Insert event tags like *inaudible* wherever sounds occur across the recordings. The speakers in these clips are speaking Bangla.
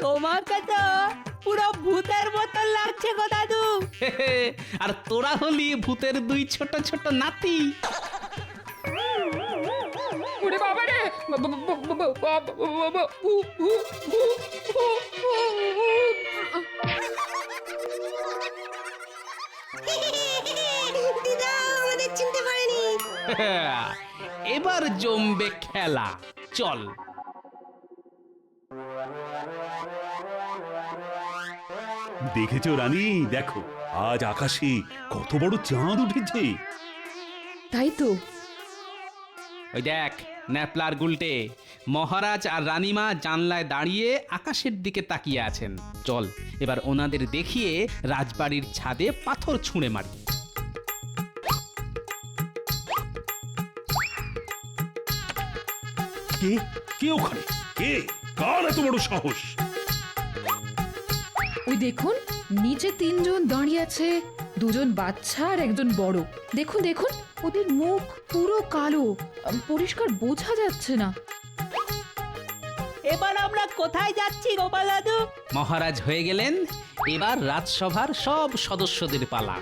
তোমাকে তো পুরো ভূতের মতন লাগছে গো দাদু। আর তোরা হলি ভূতের দুই ছোট ছোট নাতি। ওরে বাবা রে আমাদের চিনতে পারেনি এবার জমবে খেলা। চল। দেখেছ রানী? দেখো আজ আকাশে কত বড় চাঁদ উঠেছে। তাই তো। ওই দেখ ন্যাপলার গুলটে মহারাজ আর রানীমা জানলায় দাঁড়িয়ে আকাশের দিকে তাকিয়ে আছেন। চল এবার ওনাদের দেখিয়ে রাজবাড়ির ছাদে পাথর ছুঁড়ে মারি। কে? কে ওখানে? কে? কার এত বড় সাহস? ওই দেখুন নিচে তিনজন দাঁড়িয়ে আছে। দুজন বাচ্চা আর একজন বড়। দেখুন দেখুন ওদের মুখ পুরো কালো। পরিষ্কার বোঝা যাচ্ছে না। এবার আমরা কোথায় যাচ্ছি গোপাল দাদু মহারাজ হয়ে গেলেন। এবার রাজসভার সব সদস্যদের পালা।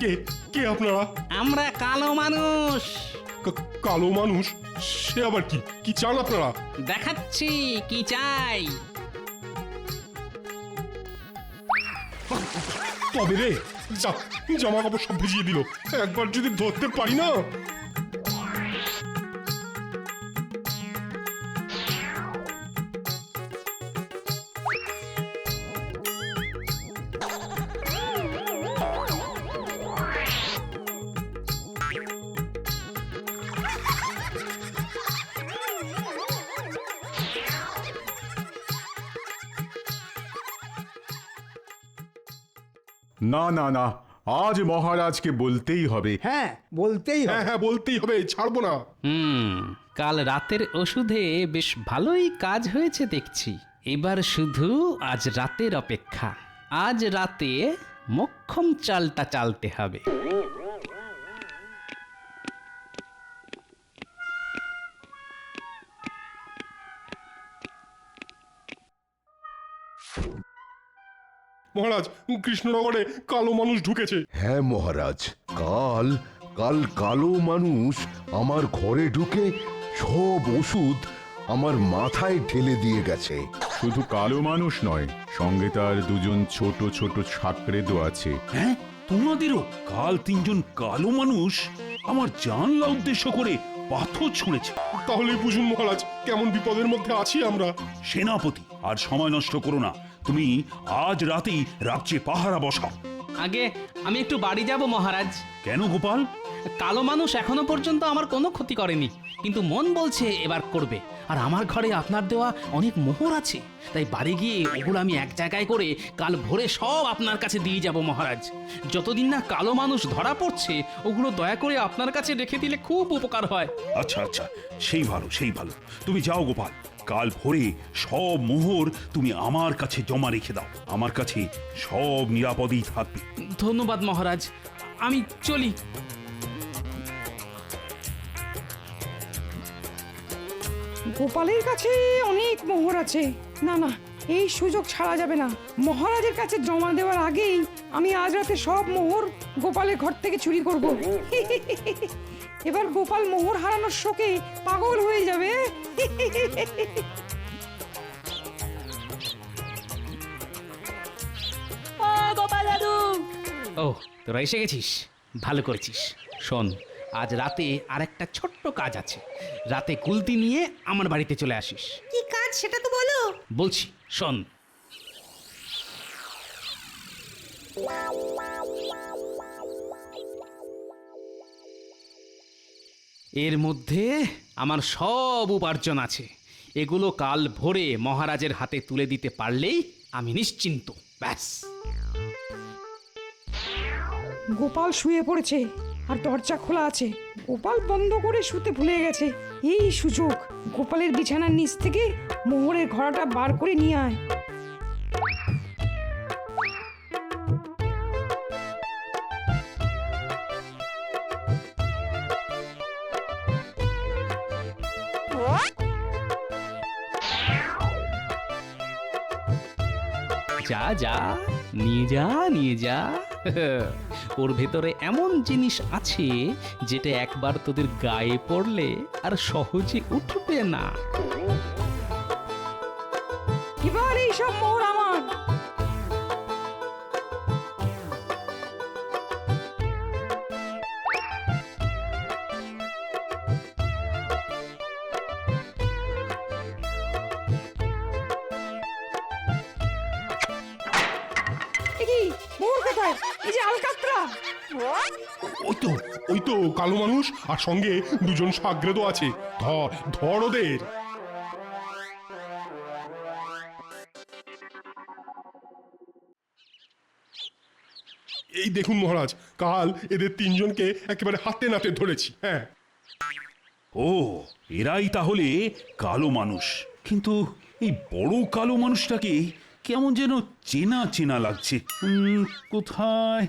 কে? কে আপনারা? আমরা কালো মানুষ। কা- কালো মানুষ? সে আবার কি? কি চান আপনারা? দেখাচ্ছি কি চাই? তবে রে যা জামা কাপড় সব ভিজিয়ে দিল। একবার যদি ধরতে পারি না? না না না আজ মহারাজকে বলতেই হবে। হ্যাঁ বলতেই হবে। হ্যাঁ হ্যাঁ বলতেই হবে ছাড়বো না। হুম কাল রাতের ওষুধে বেশ ভালোই কাজ হয়েছে দেখছি। এবার শুধু আজ রাতের অপেক্ষা। আজ রাতে মক্ষম চালটা চালতে হবে। মহারাজ কৃষ্ণনগরে কালো মানুষ ঢুকেছে। হ্যাঁ মহারাজ কাল কাল কালো মানুষ আমার ঘরে ঢুকে সব ওষুধ আমার মাথায় ঢেলে দিয়ে গেছে। শুধু কালো মানুষ নয় সঙ্গে তার দুজন ছোট ছোট সাকরেদও আছে। হ্যাঁ তোমাদেরও? কাল তিনজন কালো মানুষ আমার জানলা উদ্দেশ্য করে পাথর ছুঁড়েছে। তাহলে বুঝুন মহারাজ কেমন বিপদের মধ্যে আছি আমরা? সেনাপতি আর সময় নষ্ট করো না। তুমি আজ রাতেই রাজ্যে পাহারা বসাও। আগে আমি একটু বাড়ি যাব মহারাজ। কেন গোপাল? কালো মানুষ এখনও পর্যন্ত আমার কোনো ক্ষতি করেনি কিন্তু মন বলছে এবার করবে। আর আমার ঘরে আপনার দেওয়া অনেক মোহর আছে তাই বাড়ি গিয়ে ওগুলো আমি এক জায়গায় করে কাল ভোরে সব আপনার কাছে দিয়ে যাব মহারাজ। যতদিন না কালো মানুষ ধরা পড়ছে ওগুলো দয়া করে আপনার কাছে রেখে দিলে খুব উপকার হয়। আচ্ছা আচ্ছা সেই ভালো সেই ভালো। তুমি যাও গোপাল। কাল ভোরে সব মোহর তুমি আমার কাছে জমা রেখে দাও। আমার কাছে সব নিরাপদেই থাকবে। ধন্যবাদ মহারাজ। আমি চলি। গোপালের কাছে অনেক মোহর আছে। না না এই সুযোগ ছাড়া যাবে না। মহারাজের কাছে জমা দেওয়ার আগেই আমি আজ রাতে সব মোহর গোপালের ঘর থেকে চুরি করব। *laughs* এবার গোপাল মোহর হারানোর শোকে পাগল হয়ে যাবে। ও গোপাল দাদু। ও তোরা এসে গেছিস? ভালো করেছিস। শোন আজ রাতে আর একটা ছোট্ট কাজ আছে। রাতে কুলতি নিয়ে আমার বাড়িতে চলে আসিস। কি কাজ সেটা তো বলো। বলছি শোন। এর মধ্যে আমার সব উপার্জন আছে। এগুলো কাল ভোরে মহারাজের হাতে তুলে দিতে পারলেই আমি নিশ্চিন্ত। ব্যাস। গোপাল শুয়ে পড়েছে, আর দরজা খোলা আছে। গোপাল বন্ধ করে শুতে ভুলে গেছে। এই সুযোগ, গোপালের বিছানার নিচ থেকে মোহরের ঘোড়াটা বার করে নিয়ে আয়। যা যা, নিয়ে যা নিয়ে যা। ওর ভেতরে এমন জিনিস আছে যেটা একবার তোদের গায়ে পড়লে আর সহজে উঠবে না। সব মোহর কোথায়? এই যে আলকাতরা। ওই তো ওই তো কালো মানুষ আর সঙ্গে দুজন সাগ্রেদও আছে। ধর ধর ওদের। এই দেখুন মহারাজ কাল এদের তিনজনকে একেবারে হাতে নাতে ধরেছি হ্যাঁ। ও এরাই তাহলে কালো মানুষ। কিন্তু এই বড় কালো মানুষটাকে কেমন যেন চেনা চেনা লাগছে। উম, কোথায়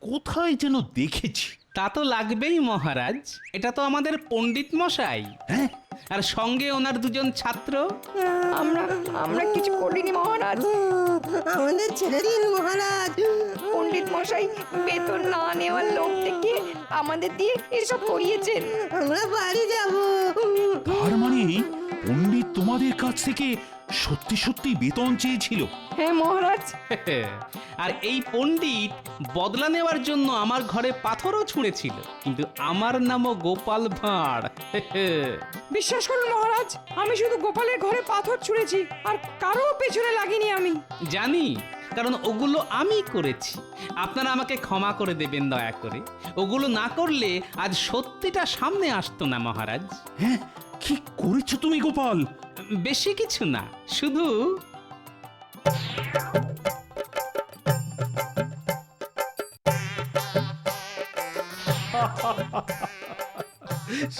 কোথায় যেন দেখেছি। তা তো লাগবেই মহারাজ। এটা তো আমাদের পণ্ডিত মশাই। হ্যাঁ? আর সঙ্গে ওনার দুজন ছাত্র। আমরা আমরা কিছু করিনি মহারাজ। আমাদের ছেড়ে দিন মহারাজ। পণ্ডিত মশাই বেতন না নেওয়ার লোক থেকে আমাদের দিয়ে এসব করিয়েছেন। আমরা বাড়ি যাব। তার মানে পণ্ডিত তোমাদের কাছ থেকে সত্যি সত্যি বেতন চেয়েছিল। হ্যাঁ মহারাজ। আর এই পণ্ডিত বদলা নেওয়ার জন্য আমার ঘরে পাথরও ছুঁড়েছিল কিন্তু আমার নামও গোপাল ভাঁড়। বিশ্বাস করুন মহারাজ আমি শুধু গোপালের ঘরে পাথর ছুঁড়েছি আর কারও পেছনে লাগিনি আমি। জানি কারণ ওগুলো আমি করেছি। আপনারা আমাকে ক্ষমা করে দেবেন দয়া করে। ওগুলো না করলে আজ সত্যিটা সামনে আসতো না মহারাজ। হ্যাঁ কি করেছ তুমি গোপাল? বেশি কিছু না শুধু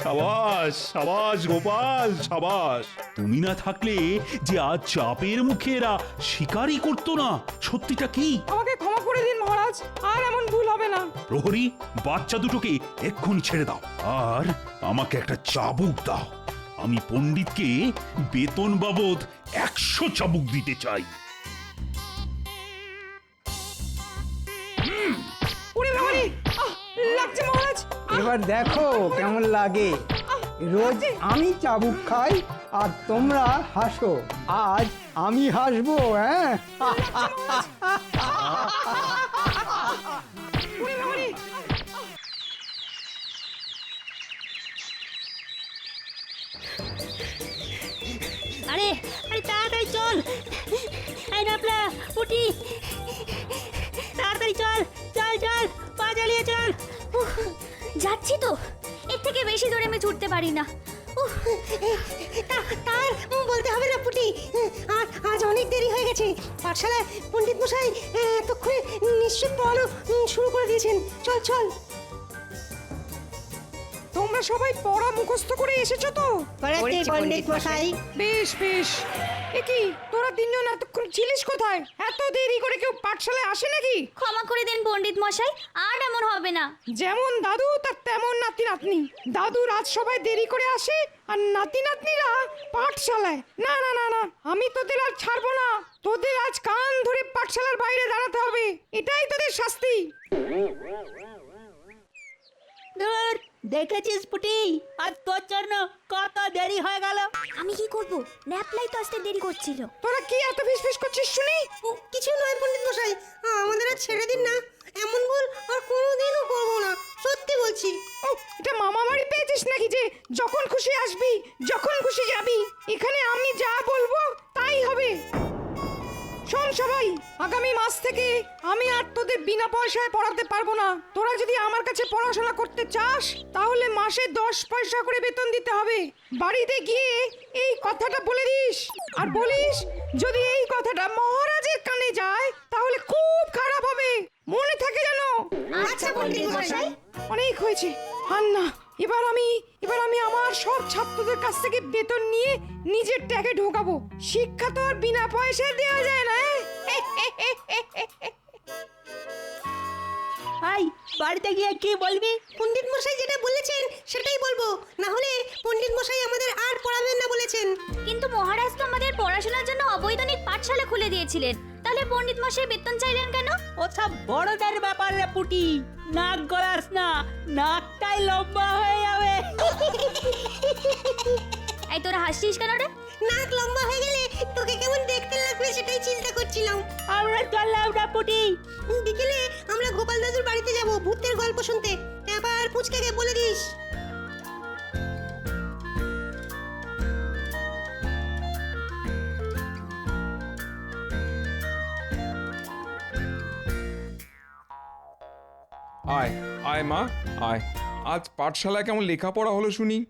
সাবাস সাবাস গোপাল সাবাস। তুমি না থাকলে যে আজ চাপের মুখে এরা শিকারই করতো না সত্যিটা কি? আমাকে ক্ষমা করে দিন মহারাজ আর এমন ভুল হবে না। প্রহরী বাচ্চা দুটোকে এক্ষুনি ছেড়ে দাও আর আমাকে একটা চাবুক দাও। আমি পণ্ডিতকে বেতন বাবদ একশো চাবুক দিতে চাই। এবার দেখো কেমন লাগে। রোজ আমি চাবুক খাই আর তোমরা হাসো। আজ আমি হাসবো হ্যাঁ? *laughs* আরে আরে তাড়াতাড়ি চল। এই নাপলা উঠি। তাড়াতাড়ি চল চল চল পা চালিয়ে চল। যাচ্ছি তো। এর থেকে বেশি দূরে আমি ছুটতে পারি না। উফ, তা- তার বলতে হবে না পুটি। আর আজ অনেক দেরি হয়ে গেছে। পাঠশালায় পণ্ডিত মশাই এতক্ষণে নিশ্চয় পড়ানো উম, শুরু করে দিয়েছেন। চল চল। তোমরা সবাই পড়া মুখস্থ করে এসেছ তো? করেছি পণ্ডিত মশাই। বেশ বেশ। এ কি তোরা তিনজন এতক্ষণ ছিলিস কোথায়? এত দেরি করে কেউ পাঠশালায় আসে নাকি? ক্ষমা করে দেন পণ্ডিত মশাই। আর এমন হবে না। যেমন দাদু তার তেমন নাতি নাতনি দাদুর আজ সবাই দেরি করে আসে আর নাতি নাতনিরা পাঠশালায়। না না না না আমি তোদের আর ছাড়বো না। তোদের আজ কান ধরে পাঠশালার বাইরে দাঁড়াতে হবে। এটাই তোদের শাস্তি। ধুর, দেখেছিস পুটি? আর তোর জন্য কত দেরি হয়ে গেল। আমি কি করব? ন্যাপলাই তো আসতে দেরি করছিল। তোরা কি এত ফিসফিস করছিস শুনি? ও, কিছু নয় পণ্ডিত মশাই। আমাদের আর ছেড়ে দিন না। এমন ভুল আর কোনোদিনও করব না। সত্যি বলছি। ও এটা মামা বাড়ি পেয়েছিস নাকি যে যখন খুশি আসবি যখন খুশি যাবি? এখানে আমি যা বলব তাই হবে। শোন সবাই আগামী মাস থেকে আমি আর তোদের বিনা পয়সায় পড়াতে পারব না। তোরা যদি আমার কাছে পড়াশোনা করতে চাস তাহলে মাসে দশ পয়সা করে বেতন দিতে হবে। বাড়িতে গিয়ে এই কথাটা বলে দিস। আর বলিস যদি এই কথাটা মহারাজের কানে যায় তাহলে খুব খারাপ হবে। মনে থাকে জানো আচ্ছা পণ্ডিত মশাই অনেক হয়েছে। আর না এবার আমি এবার আমি আমার সব ছাত্রদের কাছ থেকে বেতন নিয়ে নিজের ট্যাগে ঢোকাবো। শিক্ষা তো আর বিনা পয়সায় দেওয়া যায় না ভাই বাড়িতে গিয়ে কি বলবি? পণ্ডিত মশাই যেটা বলেছেন সেটাই বলব। না হলে পণ্ডিত মশাই আমাদের আর পড়াবেন না বলেছেন। কিন্তু মহারাজ তো আমাদের পড়াশোনার জন্য অবৈতনিক পাঠশালা খুলে দিয়েছিলেন। তাহলে পণ্ডিত মশাই বেতন চাইলেন কেন? ওসব বড়দের ব্যাপার পুটি। নাক গলাস না নাকটাই লম্বা হয়ে যাবে। এই তোরা হাসছিস কেন রে? নাক লম্বা হয়ে গেলে তোকে কেমন দেখতে লাগবে সেটাই চিন্তা করছিলাম। আমরা চললাম না পুটি বিকেলে আমরা গোপাল দাদুর বাড়িতে যাব ভূতের গল্প শুনতে। আবার পুচকাকে বলে দিস। আয় আয় মা আয়। আজ পাঠশালায় কেমন লেখাপড়া হলো শুনি।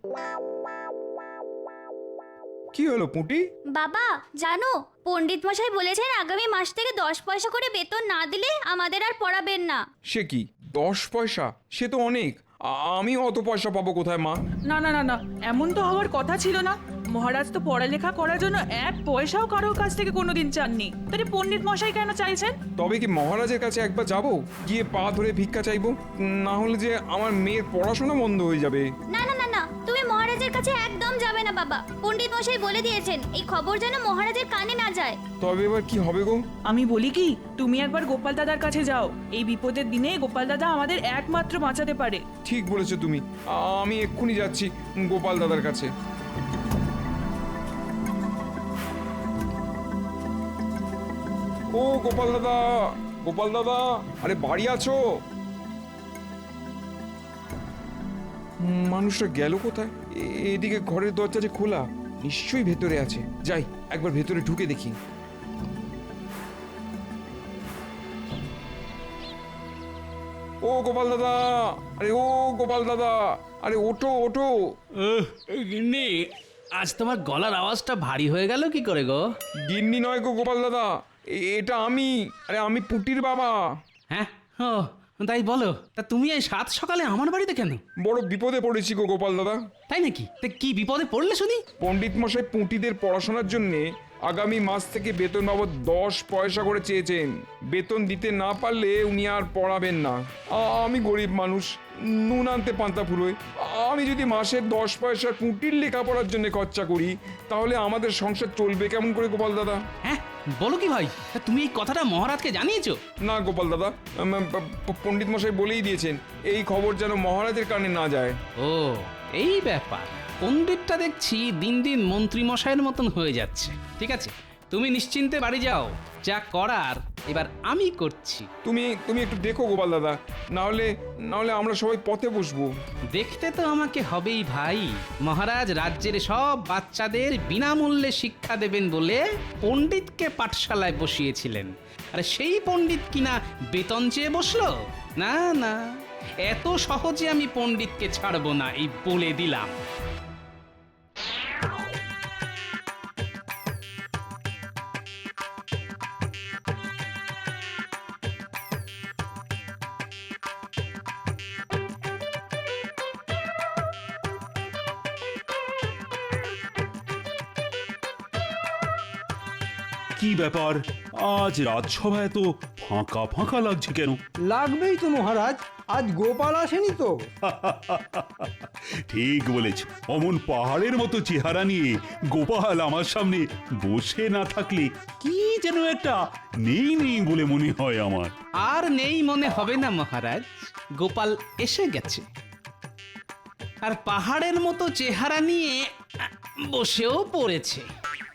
কি হলো পুঁটি? বাবা জানো পণ্ডিত মশাই বলেছেন আগামী মাস থেকে দশ পয়সা করে বেতন না দিলে আমাদের আর পড়াবেন না। সে কি? দশ পয়সা? সে তো অনেক। আ- আমি অত পয়সা পাবো কোথায় মা? না না না না এমন তো হওয়ার কথা ছিল না। মহারাজ তো পড়ালেখা করার জন্য এক পয়সাও কারোর কাছ থেকে কোনোদিন চাননি। তাহলে পণ্ডিত মশাই কেন চাইছেন? তবে কি মহারাজের কাছে একবার যাব? গিয়ে পা ধরে ভিক্ষা চাইব? না হলে যে আমার মেয়ের পড়াশোনা বন্ধ হয়ে যাবে। না না না না। তুমি মহারাজের কাছে একদম যাবে না বাবা। পণ্ডিত মশাই বলে দিয়েছেন এই খবর যেন মহারাজের কানে না যায়। তবে এবার কি হবে গো? আমি বলি কি তুমি একবার গোপাল দাদার কাছে যাও। এই বিপদের দিনে গোপাল দাদা আমাদের একমাত্র বাঁচাতে পারে। ঠিক বলেছ তুমি। আমি এক্ষুনি যাচ্ছি গোপাল দাদার কাছে। ও গোপাল দাদা গোপাল দাদা আরে বাড়ি আছো? মানুষটা গেল কোথায়? এদিকে ঘরের দরজা যে খোলা নিশ্চয়ই ভেতরে আছে। যাই একবার ভেতরে ঢুকে দেখি। ও গোপাল দাদা আরে ও গোপাল দাদা আরে ওঠো ওঠো। গিন্নি আজ তোমার গলার আওয়াজটা ভারী হয়ে গেল কি করে গো? গিন্নি নয় গো গোপাল দাদা। এটা আমি আরে আমি পুটির বাবা। হ্যাঁ? ও তাই বলো। তা তুমি এই সাত সকালে আমার বাড়িতে কেন? বড় বিপদে পড়েছি গো গোপাল দাদা। তাই নাকি? তা কি বিপদে পড়লে শুনি? পণ্ডিত মশাই পুঁটিদের পড়াশোনার জন্যে আগামী মাস থেকে বেতন বাবদ দশ পয়সা করে চেয়েছেন। বেতন দিতে না পারলে উনি আর পড়াবেন না। আমি গরিব মানুষ নুন আনতে পান্তা ফুরোয় আমি যদি মাসে দশ পয়সা পুঁটির লেখাপড়ার জন্য খরচা করি তাহলে আমাদের সংসার চলবে কেমন করে গোপাল দাদা? হ্যাঁ বলো কি ভাই তুমি এই কথাটা মহারাজকে জানিয়েছো? না গোপাল দাদা উম, প- প- পণ্ডিত মশাই বলেই দিয়েছেন এই খবর যেন মহারাজের কানে না যায়। ও এই ব্যাপার। পণ্ডিতটা দেখছি দিন দিন মন্ত্রী মশাইয়ের মতন হয়ে যাচ্ছে ঠিক আছে? তুমি নিশ্চিন্তে বাড়ি যাও। যা করার এবার আমি করছি। তুমি তুমি একটু দেখো গোপাল দাদা। না হলে না হলে আমরা সবাই পথে বসবো। দেখতে তো আমাকে হবেই ভাই। মহারাজ রাজ্যের সব বাচ্চাদের বিনামূল্যে শিক্ষা দেবেন বলে পণ্ডিতকে পাঠশালায় বসিয়েছিলেন। আর সেই পণ্ডিত কিনা বেতন চেয়ে বসল? না না। এত সহজে আমি পণ্ডিতকে ছাড়বো না এই বলে দিলাম। কি ব্যাপার? আজ রাজসভা এত ফাঁকা ফাঁকা লাগছে কেন? লাগবেই তো মহারাজ আজ গোপাল আসেনি তো। ঠিক বলেছ অমন পাহাড়ের মতো চেহারা নিয়ে গোপাল আমার সামনে বসে না থাকলে কি যেন একটা নেই নেই বলে মনে হয় আমার। আর নেই মনে হবে না মহারাজ গোপাল এসে গেছে। আর পাহাড়ের মতো চেহারা নিয়ে বসেও পড়েছে।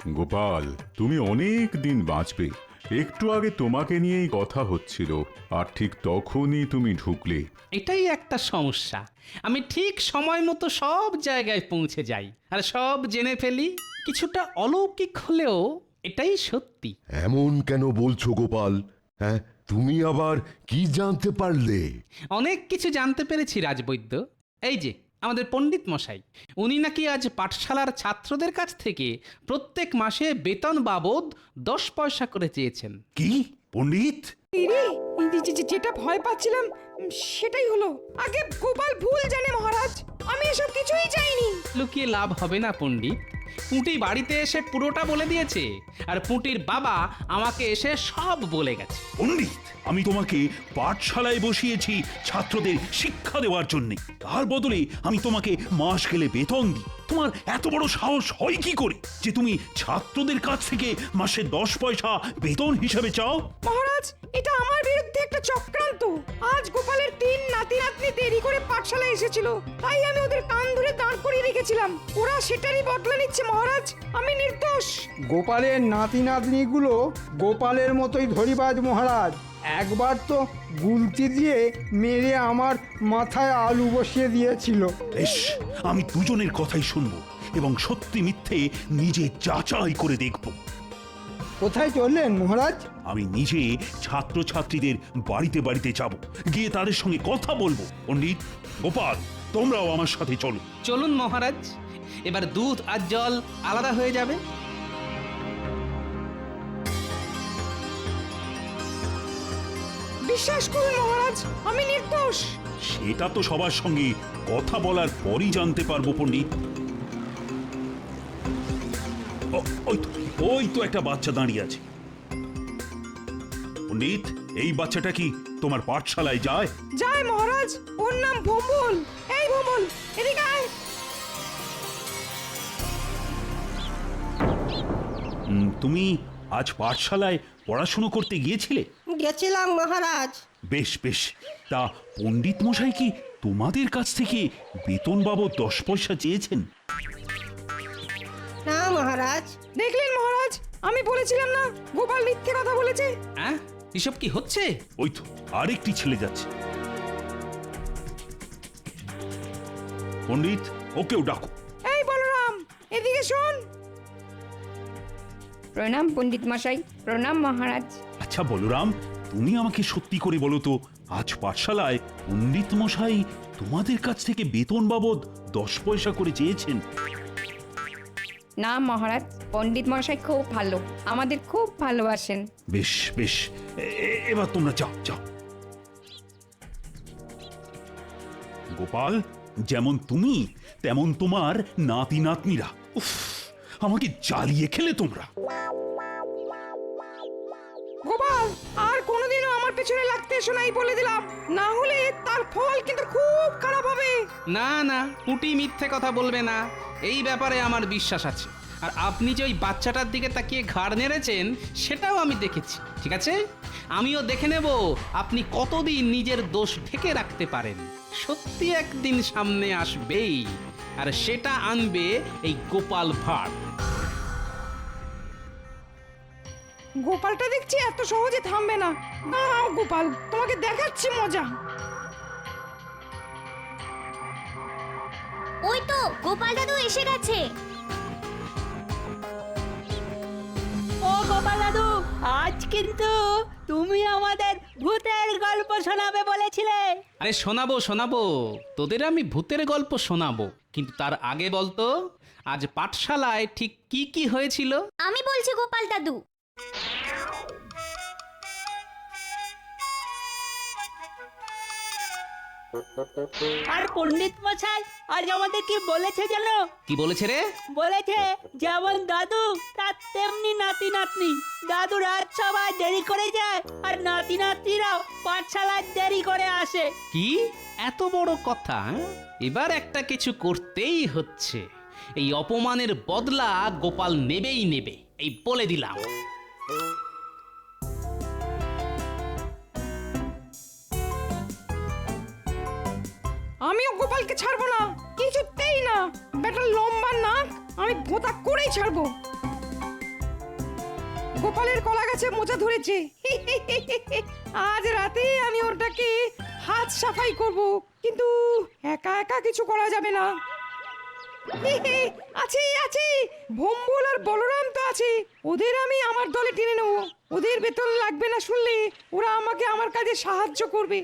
গোপাল তুমি অনেক দিন বাঁচবে। একটু আগে তোমাকে নিয়েই কথা হচ্ছিল আর ঠিক তখনই তুমি ঢুকলে। এটাই একটা সমস্যা। আমি ঠিক সময় মতো সব জায়গায় পৌঁছে যাই আর সব জেনে ফেলি কিছুটা অলৌকিক হলেও এটাই সত্যি। এমন কেন বলছো গোপাল? হ্যাঁ তুমি আবার কি জানতে পারলে? অনেক কিছু জানতে পেরেছি রাজবৈদ্য। এই যে আমাদের পণ্ডিত মশাই উনি নাকি আজ পাঠশালার ছাত্রদের কাছ থেকে প্রত্যেক মাসে বেতন বাবদ দশ পয়সা করে চেয়েছেন। কি? পণ্ডিত? ইরে এই যে- যে- যে- যেটা ভয় পাচ্ছিলাম উম, সেটাই হলো। আগে গোপাল ভুল জানে মহারাজ আমি এসব কিছুই চাইনি। লুকিয়ে লাভ হবে না পণ্ডিত। পুঁটি বাড়িতে এসে পুরোটা বলে দিয়েছে। আর পুঁটির বাবা আমাকে এসে সব বলে গেছে। পণ্ডিত, আমি তোমাকে পাঠশালায় বসিয়েছি ছাত্রদের শিক্ষা দেওয়ার জন্য। তার বদলে আমি তোমাকে মাস গেলে বেতন দিই। তোমার এত বড় সাহস হয় কি করে? যে তুমি ছাত্রদের কাছ থেকে মাসে দশ পয়সা বেতন হিসাবে চাও? মহারাজ এটা আমার বিরুদ্ধে একটা চক্রান্ত। আজ গোপালের তিন নাতি নাতনি দেরি করে পাঠশালায় এসেছিল। তাই আমি ওদের কান ধরে দাঁড় করিয়ে রেখেছিলাম। ওরা সেটারই বদলা নিচ্ছে মহারাজ। আমি নির্দোষ। গোপালের নাতি নাতনিগুলো গোপালের মতোই ধরিবাজ মহারাজ। একবার তো গুলতি দিয়ে মেরে আমার মাথায় আলু বসিয়ে দিয়েছিল। বেশ আমি দুজনের কথাই শুনব এবং সত্যি মিথ্যে নিজে যাচাই করে দেখব। কোথায় চললেন মহারাজ? আমি নিজে ছাত্রছাত্রীদের বাড়িতে বাড়িতে যাব গিয়ে তাদের সঙ্গে কথা বলব। পণ্ডিত গোপাল তোমরাও আমার সাথে চলো। চলুন মহারাজ এবার দুধ আর জল আলাদা হয়ে যাবে। বিশ্বাস করুন মহারাজ আমি নির্দোষ। সেটা তো সবার সঙ্গে কথা বলার পরই জানতে পারব পণ্ডিত। ও- ওই তো ওই তো একটা বাচ্চা দাঁড়িয়ে আছে। পণ্ডিত এই বাচ্চাটা কি তোমার পাঠশালায় যায়? যায় মহারাজ ওর নাম ভোম্বল এই ভোম্বল এদিকে আয়। উম, তুমি আজ পাঠশালায় পড়াশুনো করতে গিয়েছিলে? গেছিলাম মহারাজ। বেশ বেশ। তা পণ্ডিত মশাই কি তোমাদের কাছ থেকে বেতন বাবদ দশ পয়সা চেয়েছেন? না মহারাজ। দেখলেন মহারাজ? আমি বলেছিলাম না গোপাল মিথ্যে কথা বলেছে। হ্যাঁ এসব কি হচ্ছে? ওই তো আরেকটি ছেলে যাচ্ছে। পণ্ডিত ওকেও ডাকো। এই বলরাম এদিকে শোন। প্রণাম পণ্ডিত মশাই প্রণাম মহারাজ। আচ্ছা বলরাম তুমি আমাকে সত্যি করে বলো তো আজ পাঠশালায় পণ্ডিত মশাই তোমাদের কাছ থেকে বেতন বাবদ দশ পয়সা করে চেয়েছেন। না মহারাজ পণ্ডিত মশাই খুব ভালো আমাদের খুব ভালোবাসেন। বেশ বেশ এ- এবার তোমরা যাও যাও। গোপাল যেমন তুমি তেমন তোমার নাতি নাতনিরা উফ আমাকে জ্বালিয়ে খেলে তোমরা। গোপাল আর কোনোদিনও আমার পেছনে লাগতে এসো নাই বলে দিলাম। না হলে তার ফল কিন্তু খুব খারাপ হবে। না না পুটি মিথ্যে কথা বলবে না। এই ব্যাপারে আমার বিশ্বাস আছে। আর আপনি যে ওই বাচ্চাটার দিকে তাকিয়ে ঘাড় নেড়েছেন সেটাও আমি দেখেছি ঠিক আছে? আমিও দেখে নেব আপনি কতদিন নিজের দোষ ঢেকে রাখতে পারেন। সত্যি একদিন সামনে আসবেই। আর সেটা আনবে এই গোপাল ভাট গোপালটা দেখছি এত সহজে থামবে না। দাঁড়াও গোপাল তোমাকে দেখাচ্ছি মজা। ওই তো গোপাল দাদু এসে গেছে। ও গোপাল দাদু আজ কিন্তু তুমি আমাদের ভূতের গল্প শোনাবে বলেছিলে। আরে শোনাবো শোনাবো। তোদের আমি ভূতের গল্প শোনাবো। কিন্তু তার আগে বলতো আজ পাঠশালায় ঠিক কি কি হয়েছিল? আমি বলছি গোপাল দাদু। আর পণ্ডিত মশাই আজ আমাদের কি বলেছে জানো? কি বলেছে রে? বলেছে যেমন দাদু তার তেমনি নাতি নাতনি দাদু রাত সবাই দেরি করে যায় আর নাতি নাতনিরাও পাঠশালায় দেরি করে আসে। কি? এত বড় কথা হ্যাঁ? এবার একটা কিছু করতেই হচ্ছে। এই অপমানের বদলা গোপাল নেবেই নেবে এই বলে দিলাম। আমিও গোপালকে ছাড়বো না, কিছুতেই না। বেটার লম্বা নাক, আমি ভোতা করেই ছাড়বো। গোপালের কলা গাছে মোচা ধরেছে। আজ রাতে আমি ওটাকে হাত সাফাই করব, কিন্তু একা একা কিছু করা যাবে না। আছে আছে, ভম্বল আর বলরাম তো আছে। ওদের আমি আমার দলে টেনে নেব। ওদের বেতন লাগবে না শুনলে ওরা আমাকে আমার কাজে সাহায্য করবে।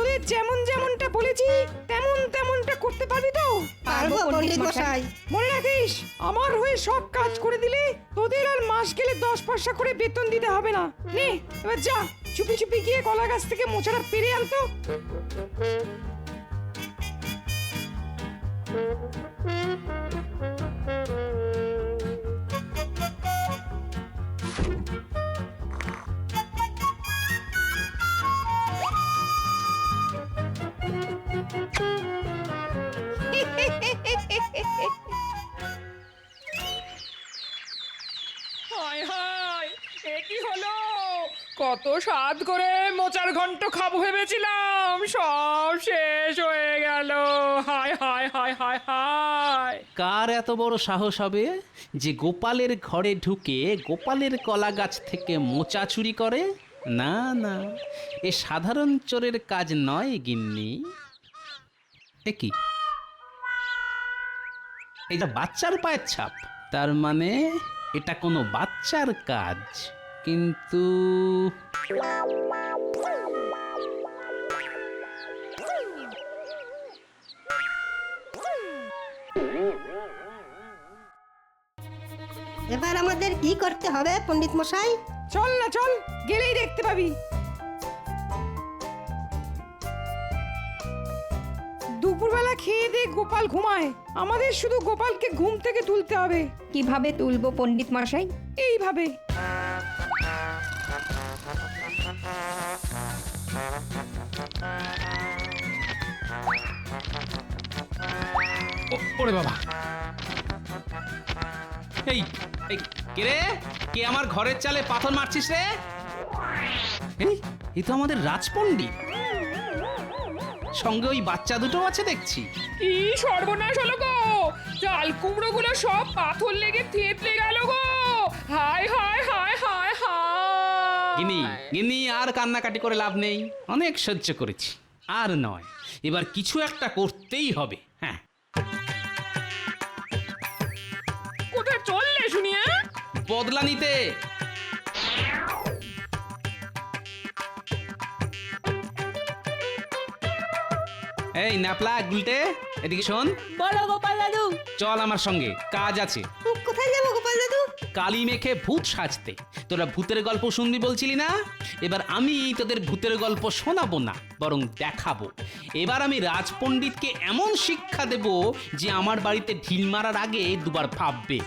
তোদের যেমন যেমনটা বলেছি তেমন তেমনটা করতে পারবি তো? পারব পণ্ডিত মশাই। মনে রাখিস আমার হয়ে সব কাজ করে দিলে তোদের আর মাস গেলে দশ পয়সা করে বেতন দিতে হবে না। নে এবার যা চুপি চুপি গিয়ে কলা গাছ থেকে মোচাটা পেরে আনতো কত স্বাদ করে মোচার ঘন্ট খাব ভেবেছিলাম। সব শেষ হয়ে গেল। হায় হায় হায় হায় হায়। কার এত বড় সাহস হবে যে গোপালের ঘরে ঢুকে গোপালের কলা গাছ থেকে মোচা চুরি করে? না না, এ সাধারণ চোরের কাজ নয় গিন্নি। এ কি? এটা বাচ্চার পায়ের ছাপ তার মানে এটা কোনো বাচ্চার কাজ। কিন্তু এবার আমাদের কি করতে হবে পণ্ডিত মশাই? চল না চল গেলেই দেখতে পাবি। দুপুরবেলা খেয়ে দিয়ে গোপাল ঘুমায়। আমাদের শুধু গোপালকে ঘুম থেকে তুলতে হবে। কীভাবে তুলবো পণ্ডিত মশাই? এইভাবে। ও- ওরে বাবা। এই এই কে রে? কে আমার ঘরের চালে পাথর মারছিস রে? এই এই তো আমাদের রাজপণ্ডিত। সঙ্গে ওই বাচ্চা দুটো আছে দেখছি। কি সর্বনাশ হলো গো! চাল কুমড়ো গুলো সব পাথর লেগে থেতলে গেল গো! হায় হায় হায় হায় হায়! গিনি গিনি আর কান্নাকাটি করে লাভ নেই। অনেক সহ্য করেছি। আর নয় এবার কিছু একটা করতেই হবে হ্যাঁ। কোথায় চললে শুনি হ্যাঁ? বদলা নিতে। এই ন্যাপলা গুলটে এদিকে শোন। বলো গোপাল দাদু। চল আমার সঙ্গে কাজ আছে। কোথায় যাব গোপাল দাদু? কালি মেখে ভূত সাজতে। তোরা ভূতের গল্প শুনবি বলছিলি না? এবার আমি তোদের ভূতের গল্প শোনাবো না বরং দেখাবো। এবার আমি রাজপণ্ডিতকে এমন শিক্ষা দেব যে আমার বাড়িতে ঢিল মারার আগে দুবার ভাববে।